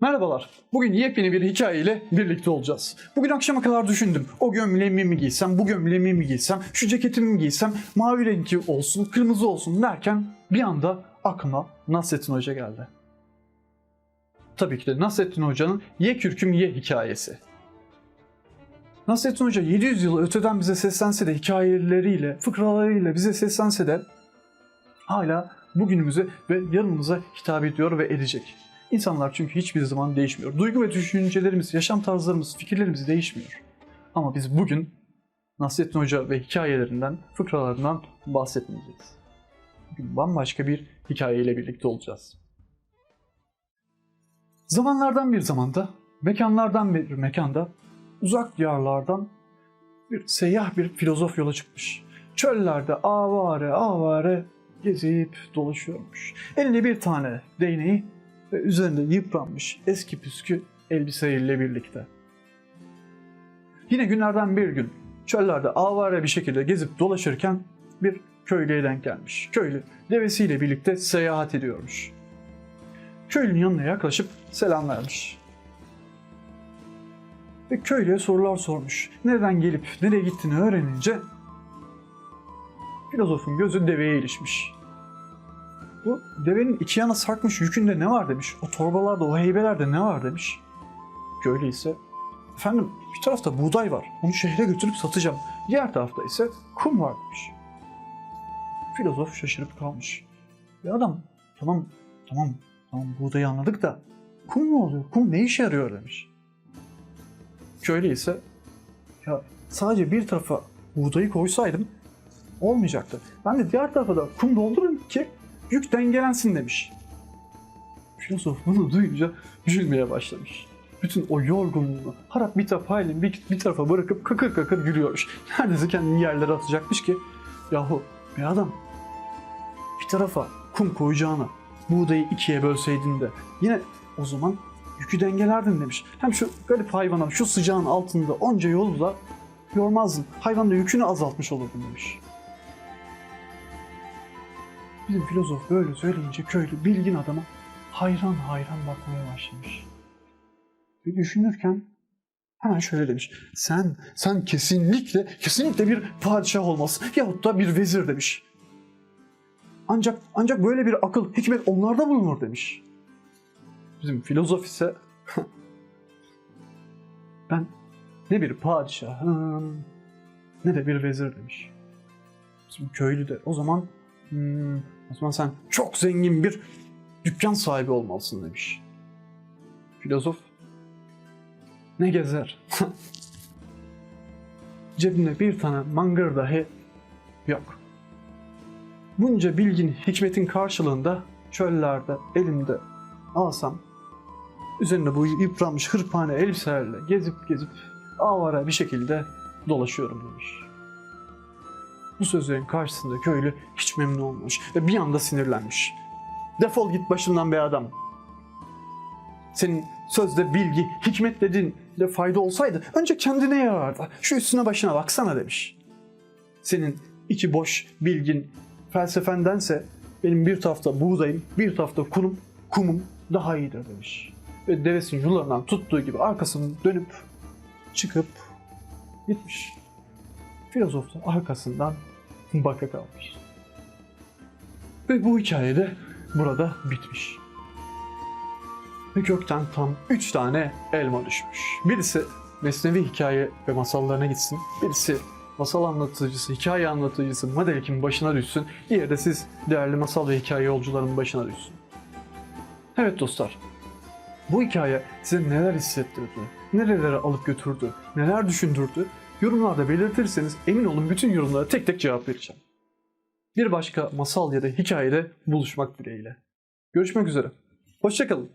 Merhabalar. Bugün yepyeni bir hikaye ile birlikte olacağız. Bugün akşama kadar düşündüm. O gömleğimi mi giysem, bu gömleğimi mi giysem, şu ceketimi mi giysem, mavi renkli olsun, kırmızı olsun derken bir anda aklıma Nasrettin Hoca geldi. Tabii ki de Nasrettin Hoca'nın Ye Kürküm Ye hikayesi. Nasrettin Hoca 700 yıl öteden bize seslense de hikayeleriyle, fıkralarıyla bize seslense de hala bugünümüze ve yarınımıza hitap ediyor ve edecek. İnsanlar çünkü hiçbir zaman değişmiyor. Duygu ve düşüncelerimiz, yaşam tarzlarımız, fikirlerimiz değişmiyor. Ama biz bugün Nasrettin Hoca ve hikayelerinden, fıkralarından bahsetmeyeceğiz. Bugün bambaşka bir hikayeyle birlikte olacağız. Zamanlardan bir zamanda, mekanlardan bir mekanda, uzak diyarlardan bir seyyah bir filozof yola çıkmış. Çöllerde avare avare gezip dolaşıyormuş. Elinde bir tane değneği ve üzerinde yıpranmış eski püskü elbiseleriyle birlikte. Yine günlerden bir gün çöllerde avare bir şekilde gezip dolaşırken bir köylüye denk gelmiş. Köylü devesiyle birlikte seyahat ediyormuş. Köylünün yanına yaklaşıp selam vermiş. Ve köylüye sorular sormuş. Nereden gelip nereye gittiğini öğrenince filozofun gözü deveye ilişmiş. Bu devenin iki yana sarkmış yükünde ne var demiş. O torbalarda, o heybelerde ne var demiş. Köylü efendim bir tarafta buğday var. Onu şehre götürüp satacağım. Diğer tarafta ise kum var demiş. Filozof şaşırıp kalmış. Bir adam tamam tamam tamam buğdayı anladık da kum ne oluyor? Kum ne işe yarıyor demiş. Köylü ise ya sadece bir tarafa buğdayı koysaydım olmayacaktı. Ben de diğer tarafa da kum doldurayım ki yük dengelensin demiş. Filozof bunu duyunca gülmeye başlamış. Bütün o yorgunluğunu harap bir tarafa halini bir, bir tarafa bırakıp kakır kakır gülüyormuş. Neredeyse kendini yerlere atacakmış ki yahu bir adam bir tarafa kum koyacağına buğdayı ikiye bölseydin de yine o zaman yükü dengelerdin demiş. Hem şu garip hayvana şu sıcağın altında onca yolu da yormazdın. Hayvan da yükünü azaltmış olurdun demiş. Bizim filozof böyle söyleyince köylü bilgin adama hayran hayran bakmaya başlamış. Ve düşünürken hemen şöyle demiş. Sen, sen kesinlikle, kesinlikle bir padişah olmalısın. Yahut da bir vezir demiş. Ancak, ancak böyle bir akıl, hikmet onlarda bulunur demiş. Bizim filozof ise ben ne bir padişahım ne de bir vezir demiş. Bizim köylü de o zaman hmm, o zaman sen çok zengin bir dükkan sahibi olmalısın demiş. Filozof ne gezer? Cebimde bir tane mangır dahi yok. Bunca bilgin, hikmetin karşılığında çöllerde elimde alsam üzerinde bu yıpranmış hırpane elbiselerle gezip gezip avara bir şekilde dolaşıyorum demiş. Bu sözlerin karşısında köylü hiç memnun olmamış ve bir anda sinirlenmiş. Defol git başımdan be adam. Senin sözde bilgi, hikmet dediğin de fayda olsaydı önce kendine yarardı. Şu üstüne başına baksana demiş. Senin içi boş bilgin, felsefendense benim bir tarafta buğdayım, bir tarafta kunum, kumum daha iyidir demiş. Ve devesinin yollarından tuttuğu gibi arkasını dönüp çıkıp gitmiş. Filozof da arkasından baka kalmış. Ve bu hikaye de burada bitmiş. Ve gökten tam 3 tane elma düşmüş. Birisi Mesnevi hikaye ve masallarına gitsin. Birisi masal anlatıcısı, hikaye anlatıcısı Madelik'in başına düşsün. Diğeri de siz değerli masal ve hikaye yolcularının başına düşsün. Evet dostlar, bu hikaye size neler hissettirdi, nerelere alıp götürdü, neler düşündürdü yorumlarda belirtirseniz emin olun bütün yorumlara tek tek cevap vereceğim. Bir başka masal ya da hikayede buluşmak dileğiyle. Görüşmek üzere. Hoşçakalın.